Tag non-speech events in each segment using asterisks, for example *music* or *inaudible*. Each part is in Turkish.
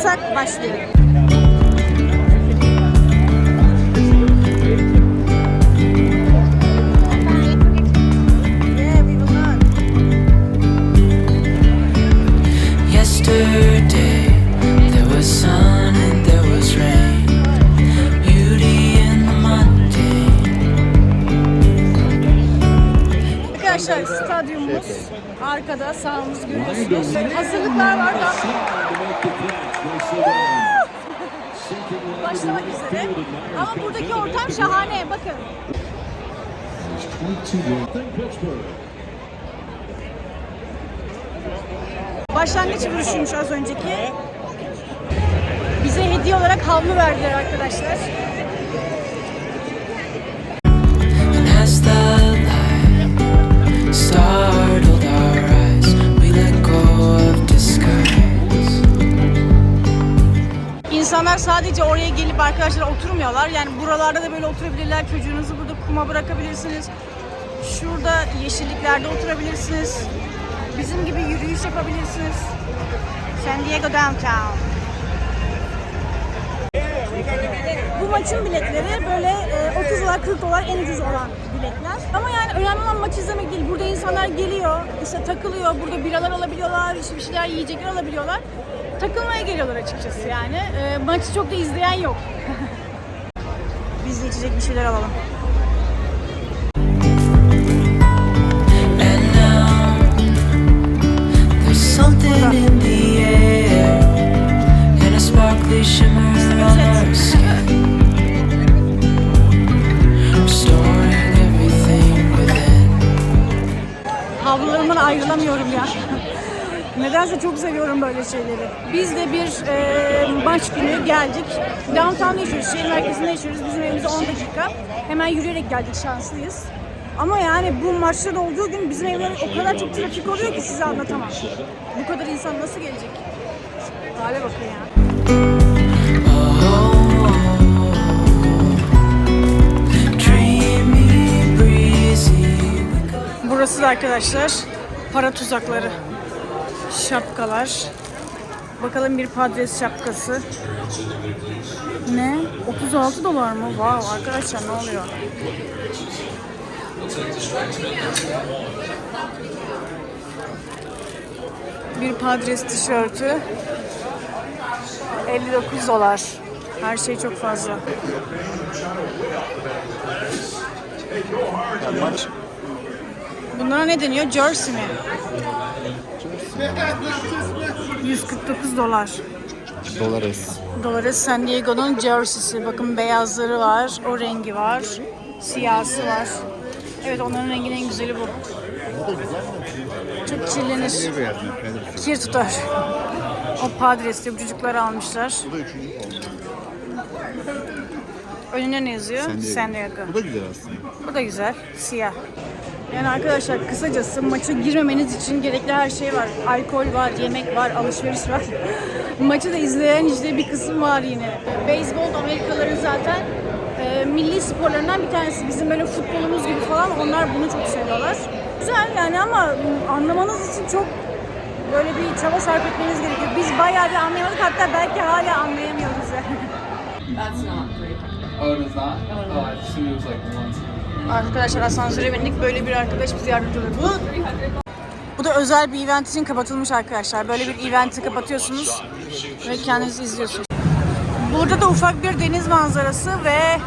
Hazırsak not. Yesterday there was sun and there was rain. Beauty in the mundane. Arkadaşlar stadyumumuz arkada sağımız görüyorsunuz. Hazırlıklar var da başlamak üzere. Ama buradaki ortam şahane bakın. Başlangıç vuruşuymuş az önceki. Bize hediye olarak havlu verdiler arkadaşlar. İnsanlar sadece oraya gelip arkadaşlar oturmuyorlar. Yani buralarda da böyle oturabilirler. Çocuğunuzu burada kuma bırakabilirsiniz. Şurada yeşilliklerde oturabilirsiniz. Bizim gibi yürüyüş yapabilirsiniz. San Diego Downtown. Bu maçın biletleri böyle e, 30 dolar 40 dolar en ucuz olan biletler. Ama yani önemli olan maç izlemek değil. Burada insanlar geliyor, işte takılıyor. Burada biralar alabiliyorlar, işte bir şeyler yiyecekler alabiliyorlar. Takılmaya geliyorlar açıkçası yani. E, maçı çok da izleyen yok. Biz de içecek bir şeyler alalım. Çok seviyorum böyle şeyleri. Biz de bir e, maç günü geldik. Downtown'da yaşıyoruz, şehir merkezinde yaşıyoruz. Bizim evimize 10 dakika. Hemen yürüyerek geldik, şanslıyız. Ama yani bu maçlar olduğu gün bizim evler o kadar çok trafik oluyor ki size anlatamam. Bu kadar insan nasıl gelecek? Hale bakın ya. Burası da arkadaşlar para tuzakları. Şapkalar. Bakalım bir padres şapkası. Ne? 36 dolar mı? Wow arkadaşlar ne oluyor? Bir padres tişörtü. 59 dolar. Her şey çok fazla. Bunlara ne deniyor? Jersey mi? 149 dolar. Dolarız. Doları San Diego'nun jersey'si. Bakın beyazları var, o rengi var, siyahsı var. Evet onların renginin en güzeli bu. Çok kirlenir. Kir tutar. O Padres'te bu çocuklar almışlar. Önüne ne yazıyor? San Diego. San Diego. Bu da güzel aslında. Bu da güzel. Siyah. Yani arkadaşlar kısacası maça girmemeniz için gerekli her şey var. Alkol var, yemek var, alışveriş var. *laughs* Maçı da izleyen işte bir kısım var yine. Beyzbol Amerikalıların zaten e, milli sporlarından bir tanesi. Bizim böyle futbolumuz gibi falan onlar bunu çok seviyorlar. Güzel yani ama anlamanız için çok böyle bir çaba sarf etmeniz gerekiyor. Biz bayağı bir anlayamadık hatta belki hala anlayamıyoruz yani. That's not great. Oh, it is not? Oh, I assumed it was like one. Arkadaşlar asansöre bindik. Böyle bir arkadaş bize yardımcı oluyor. Bu, bu da özel bir event için kapatılmış arkadaşlar. Böyle bir eventi kapatıyorsunuz ve kendiniz izliyorsunuz. Burada da ufak bir deniz manzarası ve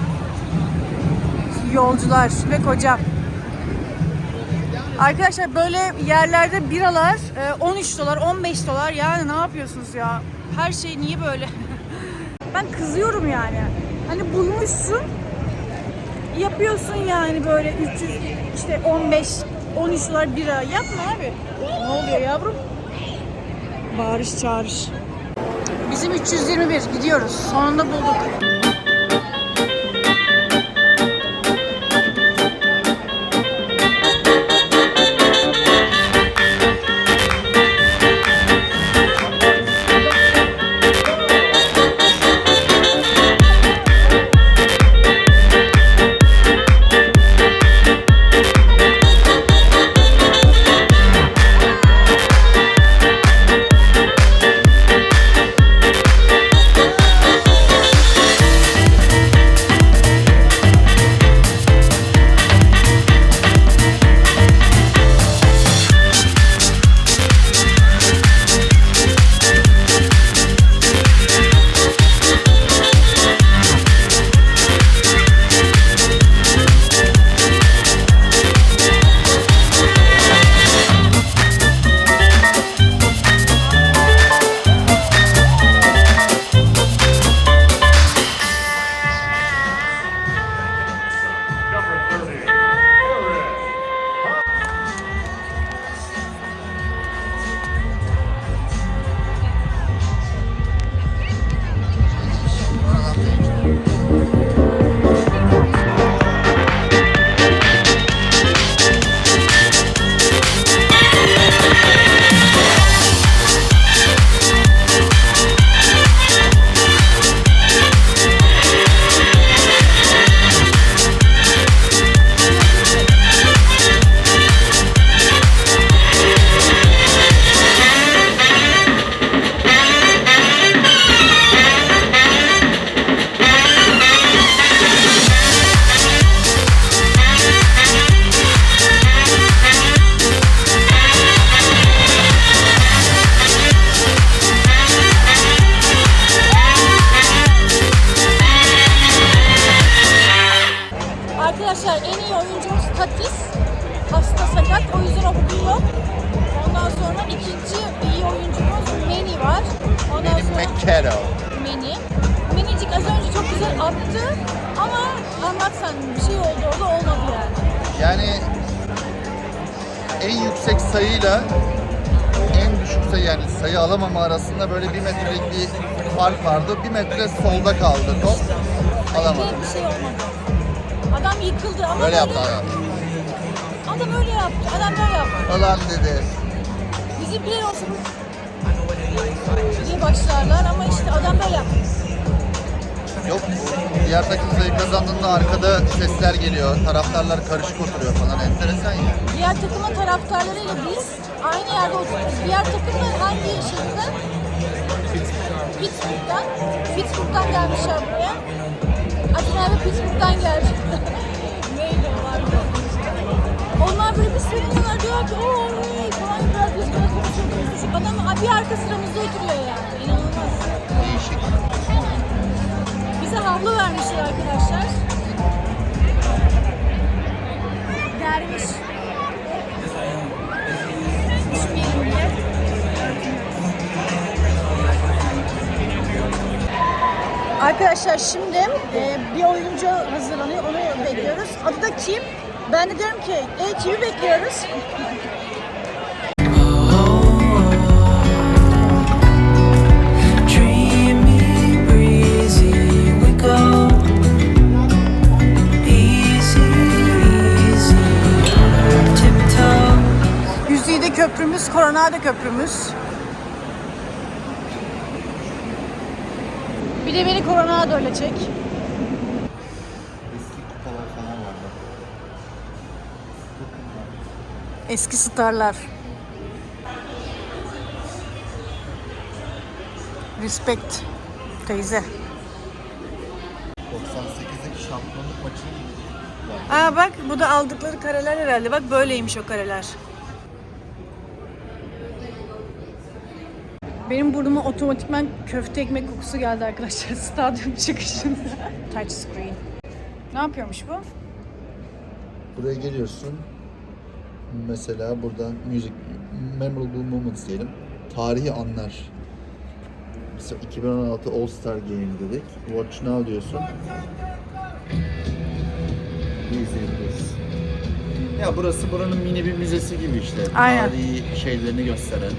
yolcular ve kocam. Arkadaşlar böyle yerlerde biralar e, 13 dolar, 15 dolar. Yani ne yapıyorsunuz ya? Her şey niye böyle? *laughs* ben kızıyorum yani. Hani bulmuşsun, yapıyorsun yani böyle 300 işte 15 13 dolar bira yapma abi. Ne oluyor yavrum? Bağırış çağırış. Bizim 321 gidiyoruz. Sonunda bulduk. Keto. Meni. Menicik az önce çok güzel attı ama anlatsan bir şey oldu orada olmadı yani. Yani en yüksek sayıyla en düşük sayı yani sayı alamama arasında böyle bir metrelik bir fark vardı. Bir metre solda kaldı top. Alamadı. Ve bir şey olmadı. Adam yıkıldı ama Böyle yaptı adam. Adam öyle yaptı. Adam böyle yaptı. Ulan dedi. Bizimkiler olsa diye başlarlar ama işte adam böyle. Yok diğer takım sayı kazandığında arkada sesler geliyor. Taraftarlar karışık oturuyor falan. Enteresan ya. Diğer takımın taraftarlarıyla biz aynı yerde oturuyoruz. Diğer takımlar hangi şehirden? Pittsburgh'dan. Pittsburgh'dan gelmişler buraya. Atina ve Pittsburgh'dan geldi. *laughs* diyorlar ki ooo falan biraz biz böyle konuşuyoruz. Adam bir arka sıramızda oturuyor yani. İnanılmaz. Değişik. Bize havlu vermişler arkadaşlar. Derviş. Düşmeyelim diye. Arkadaşlar şimdi e, bir oyuncu hazırlanıyor, onu bekliyoruz. Adı da kim? Ben de diyorum ki, e, kimi bekliyoruz? Dreamy, breezy, we go. Easy, easy, tiptoe. Güzide köprümüz, Coronado köprümüz. Bir de beni Coronado ile çek. Eski starlar. Respect teyze. 98'deki şampiyonluk maçı Aa bak bu da aldıkları kareler herhalde. Bak böyleymiş o kareler. Benim burnuma otomatikman köfte ekmek kokusu geldi arkadaşlar *laughs* stadyum çıkışında. Touch screen. Ne yapıyormuş bu? Buraya geliyorsun. Mesela burada music memorable moments diyelim. Tarihi anlar. Mesela 2016 All Star Game dedik. Watch now diyorsun. İzleyebiliriz? Ya burası buranın mini bir müzesi gibi işte. Aynen. Tarihi şeylerini gösteren.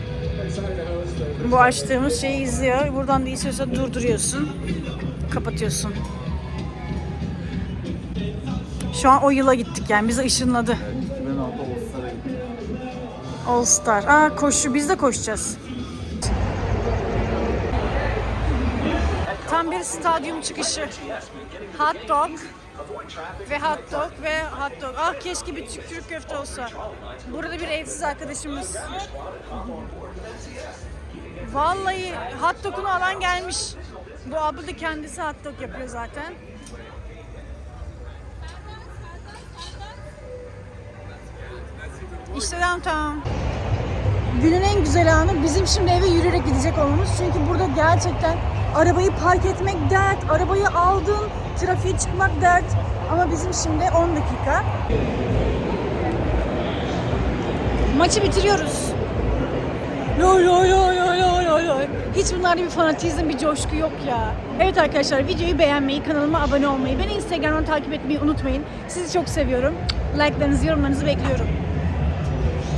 Bu açtığımız şeyi izliyor. Buradan da istiyorsa durduruyorsun. Kapatıyorsun. Şu an o yıla gittik yani bizi ışınladı. 2016 All Star'a gittik. All Star. Aa koşu biz de koşacağız. Tam bir stadyum çıkışı. Hot dog ve hot dog ve hot dog. Ah keşke bir Türk Türk köfte olsa. Burada bir evsiz arkadaşımız. Vallahi hot dog'unu alan gelmiş. Bu abla da kendisi hot dog yapıyor zaten. İşte downtown. Günün en güzel anı bizim şimdi eve yürüyerek gidecek olmamız. Çünkü burada gerçekten arabayı park etmek dert, arabayı aldın, trafiğe çıkmak dert. Ama bizim şimdi 10 dakika. Maçı bitiriyoruz. Loy loy loy loy loy loy loy. Hiç bunlarda bir fanatizm, bir coşku yok ya. Evet arkadaşlar videoyu beğenmeyi, kanalıma abone olmayı, beni Instagram'dan takip etmeyi unutmayın. Sizi çok seviyorum. Like'larınızı, yorumlarınızı bekliyorum.